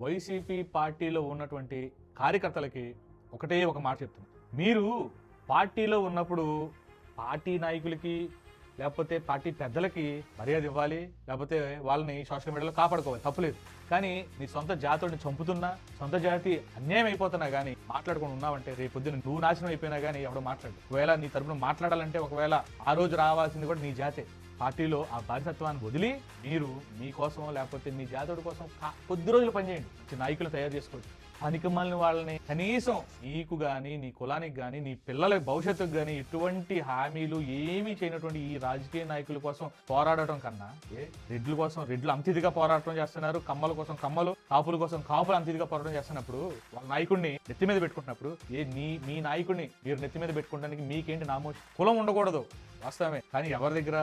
YCP పార్టీలో ఉన్నటువంటి కార్యకర్తలకి ఒకటే ఒక మాట చెప్తున్నా. మీరు పార్టీలో ఉన్నప్పుడు పార్టీ నాయకులకి లేకపోతే పార్టీ పెద్దలకి మర్యాద ఇవ్వాలి లేకపోతే వాళ్ళని సోషల్ మీడియాలో కాపాడుకోవాలి. తప్పులేదు కానీ నీ సొంత జాతుడిని చంపుతున్నా సొంత జాతి అన్యాయం అయిపోతున్నా కానీ మాట్లాడుకుని ఉన్నావంటే రేపు పొద్దున నువ్వు నాశనం అయిపోయినా కానీ ఎవడో మాట్లాడు. ఒకవేళ నీ తరపున మాట్లాడాలంటే ఒకవేళ ఆ రోజు రావాల్సింది కూడా నీ జాతే. పార్టీలో ఆ బాధ్యతత్వాన్ని వదిలి మీరు మీకోసం లేకపోతే మీ జాతుడి కోసం కొద్ది రోజులు పనిచేయండి. నాయకులు తయారు చేసుకోండి. పనికిమాలిన వాళ్ళని కనీసం నీకు గాని నీ కులానికి గాని నీ పిల్లల భవిష్యత్తుకు గాని ఎటువంటి హామీలు ఏమీ చేయనటువంటి ఈ రాజకీయ నాయకుల కోసం పోరాడటం కన్నా ఏ రెడ్ల కోసం రెడ్లు అంతిదిగా పోరాటం చేస్తున్నారు. కమ్మల కోసం కమ్మలు కాపుల కోసం కాపులు అంతిదిగా పోరాటం చేస్తున్నప్పుడు వాళ్ళ నాయకుడిని నెత్తి మీద పెట్టుకుంటున్నప్పుడు ఏ నీ మీ నాయకుడిని మీరు నెత్తి మీద పెట్టుకోవడానికి మీకేంటి నామో కులం ఉండకూడదు వాస్తవమే. కానీ ఎవరి దగ్గర?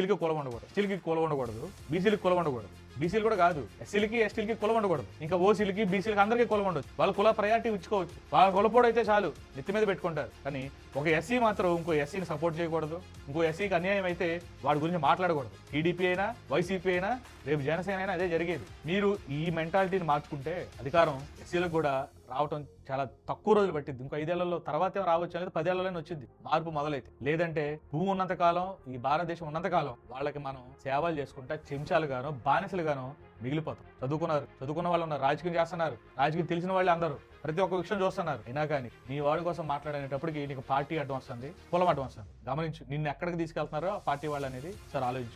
ఎస్సీలకి కులం ఉండకూడదు. ఎస్సీలకి కులం ఉండకూడదు. బీసీలకి కులం ఉండకూడదు. బీసీలు కూడా కాదు. ఎస్సీలకి ఎస్టీలకి కులం ఉండకూడదు. ఇంకా ఓసీలకి బీసీలకి అందరికీ కులం ఉండొచ్చు. వాళ్ళ కుల ప్రయారిటీ ఉంచుకోవచ్చు. వాళ్ళ కులపోడు అయితే చాలు. నెత్తి మీద పెట్టుకుంటారు. కానీ ఒక ఎస్సీ మాత్రం ఇంకో ఎస్సీని సపోర్ట్ చేయకూడదు. ఇంకో ఎస్సీకి అన్యాయం అయితే వాడి గురించి మాట్లాడకూడదు. టీడీపీ అయినా వైసీపీ అయినా రేపు జనసేన అయినా అదే జరిగేది. మీరు ఈ మెంటాలిటీని మార్చుకుంటే అధికారం ఎస్సీలకు కూడా రావటం చాలా తక్కువ రోజులు పట్టింది ఇంకో ఐదేళ్ళలో తర్వాతే రావచ్చు అనేది పదేళ్ళలోనే వచ్చింది మార్పు మొదలైతే. లేదంటే భూమి ఉన్నంత కాలం ఈ భారతదేశం ఉన్నంత కాలం వాళ్ళకి మనం సేవలు చేసుకుంటా చెంచాలుగానో బానిసలుగానో మిగిలిపోతాం. చదువుకున్నారు చదువుకున్న వాళ్ళు ఉన్నారు రాజకీయం చేస్తున్నారు రాజకీయం తెలిసిన వాళ్ళు అందరూ. ప్రతి ఒక్క విషయం చూస్తున్నారు. అయినా కానీ నీ వాడి కోసం మాట్లాడేటప్పటికి నీకు పార్టీ అడ్డం వస్తుంది కులం అడ్డం వస్తుంది. గమనించు నిన్ను ఎక్కడికి తీసుకెళ్తున్నారో ఆ పార్టీ వాళ్ళు అనేది సార్ ఆలోచించు.